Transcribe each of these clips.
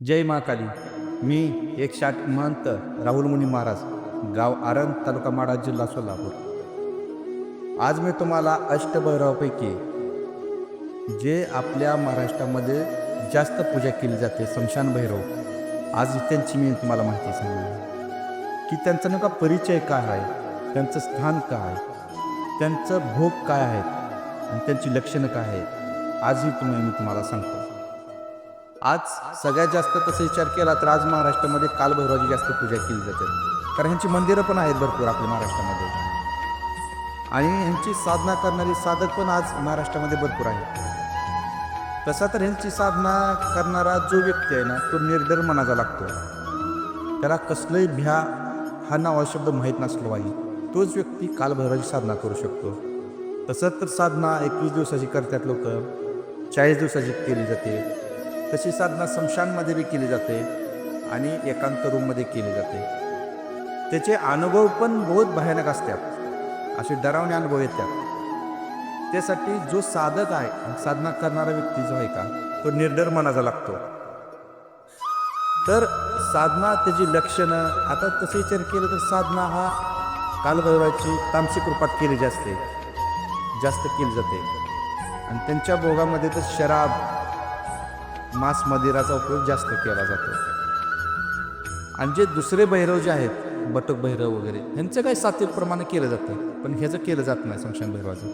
जय महाकाली मी एक शाट महंत राहुल मुनी महाराज गाव आरण तालुका माडा जिल्हा सोलापूर. आज मी तुम्हाला अष्टभैरवापैकी जे आपल्या महाराष्ट्रामध्ये जास्त पूजा केली जाते शमशान भैरव आज त्यांची मी तुम्हाला माहिती सांगणार की त्यांचा नेमका परिचय काय आहे त्यांचं स्थान काय आहे त्यांचं भोग काय आहेत आणि त्यांची लक्षणं काय आहेत आजही तुम्ही मी तुम्हाला सांगतो. आज सगळ्यात जास्त तसं विचार केला तर आज महाराष्ट्रामध्ये कालभैरवाची जास्त पूजा केली जाते. कारण ह्यांची मंदिरं पण आहेत भरपूर आपल्या महाराष्ट्रामध्ये. आणि ह्यांची साधना करणारे साधक पण आज महाराष्ट्रामध्ये भरपूर आहेत. तसा तर ह्यांची साधना करणारा जो व्यक्ती आहे ना तो निर्धर मनाचा लागतो. त्याला कसलंही भ्या हा नावा शब्द माहीत नसलो पाहिजे तोच व्यक्ती कालभैरवाची साधना करू शकतो. तसं तर साधना एकवीस दिवसाची करतात लोक. चाळीस दिवसाची केली जाते. तशी साधना स्मशानमध्ये बी केली जाते आणि एकांत रूममध्ये केली जाते. त्याचे अनुभव पण बहुत भयानक असतात. असे डरावणे अनुभव येतात. त्यासाठी जो साधक आहे साधना करणारा व्यक्ती जो आहे का तो निर्डर मनाचा लागतो. तर साधना त्याची लक्षणं आता तसे विचार केलं तर साधना हा कालभैरवाची तामसिक रूपात केली जाते जास्त केली जाते. आणि त्यांच्या भोगामध्ये तर शराब मांस मदिराचा उपयोग जास्त केला जातो. आणि जे दुसरे भैरव जे आहेत बटक भैरव वगैरे ह्यांचं काही सात्विक प्रमाणे केलं जातं पण ह्याचं केलं जात नाही समशान भैरवाचं.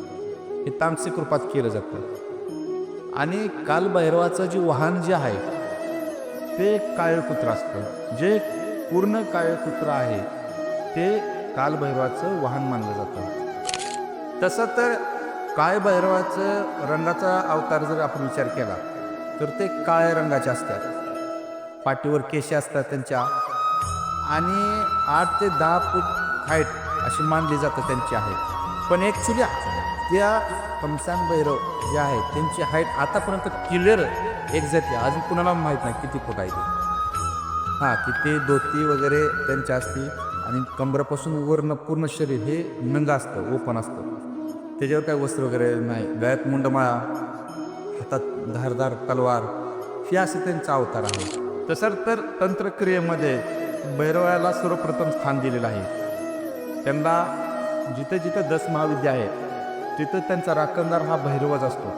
हे तामसिक रूपात केलं जातं. आणि कालभैरवाचं जे वाहन जे आहे ते काळं कुत्र असतं. जे पूर्ण काळं कुत्र आहे ते कालभैरवाचं वाहन मानलं जातं. तसं तर काळभैरवाचं रंगाचा अवतार जर आपण विचार केला तर ते काळ्या रंगाचे असतात. पाठीवर केशे असतात त्यांच्या. आणि आठ ते दहा फूट हाईट अशी मानली जातं त्यांची आहे. पण ॲक्च्युली त्या कमसान भैरव जे आहे त्यांची हाईट आतापर्यंत क्लिअर एक्झॅक्टली अजून कुणाला माहीत नाही किती फूट आहे ते. हां किती धोती वगैरे त्यांच्या असती आणि कंबरापासून वरनं पूर्ण शरीर हे नंग असतं ओपन असतं. त्याच्यावर काय वस्त्र वगैरे नाही. गळ्यात मुंडमाळा धारदार तलवार. हे असे त्यांचा अवतार आहे. तसं तर तंत्रक्रियेमध्ये भैरवाला सर्वप्रथम स्थान दिलेलं आहे. त्यांना जिथं जिथं दस महाविद्या आहे तिथं त्यांचा राखणदार हा भैरवच असतो.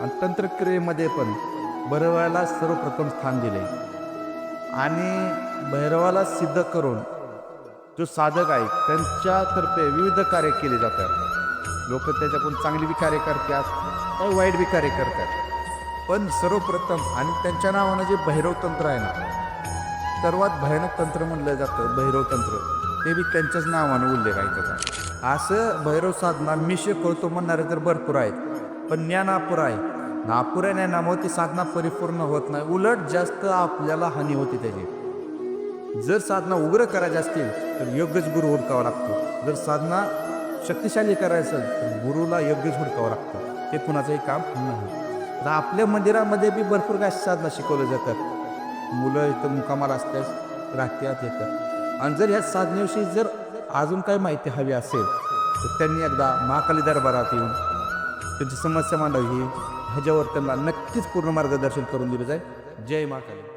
आणि तंत्रक्रियेमध्ये पण भैरवाला सर्वप्रथम स्थान दिले. आणि भैरवाला सिद्ध करून जो साधक आहे त्यांच्यातर्फे विविध कार्य केले जातात. लोक त्याच्याकडून चांगली बी कार्य करतात काही वाईट बी कार्य करतात. पण सर्वप्रथम आणि त्यांच्या नावानं जे भैरव तंत्र आहे ना सर्वात भयानक तंत्र म्हणलं जातं भैरव तंत्र. ते बी त्यांच्याच नावानं उल्लेख आहे. त्याचा असं भैरव साधना मी करतो म्हणणारे तर भरपूर आहेत पण ज्ञानापुर आहे. नापुऱ्या ज्ञानामुळे ती साधना परिपूर्ण होत नाही. उलट जास्त आपल्याला हानी होते त्याची. जर साधना उग्र करायची असतील तर योग्यच गुरु हुडकावा लागतो. जर साधना शक्तिशाली करायचं असेल तर गुरुला योग्यच हुडकावं लागतं. ते कुणाचंही काम नाही. आता आपल्या मंदिरामध्ये बी भरपूर काय साधना शिकवलं जातात मुलं इथं मुकामाला असल्यास राहत्यात येतात आणि जर ह्या साधनेविषयी जर अजून काही माहिती हवी असेल तर त्यांनी एकदा महाकाली दरबारात येऊन त्यांची समस्या मांडावी. ह्याच्यावर त्यांना नक्कीच पूर्ण मार्गदर्शन करून दिलं जाईल. जय महाकाली.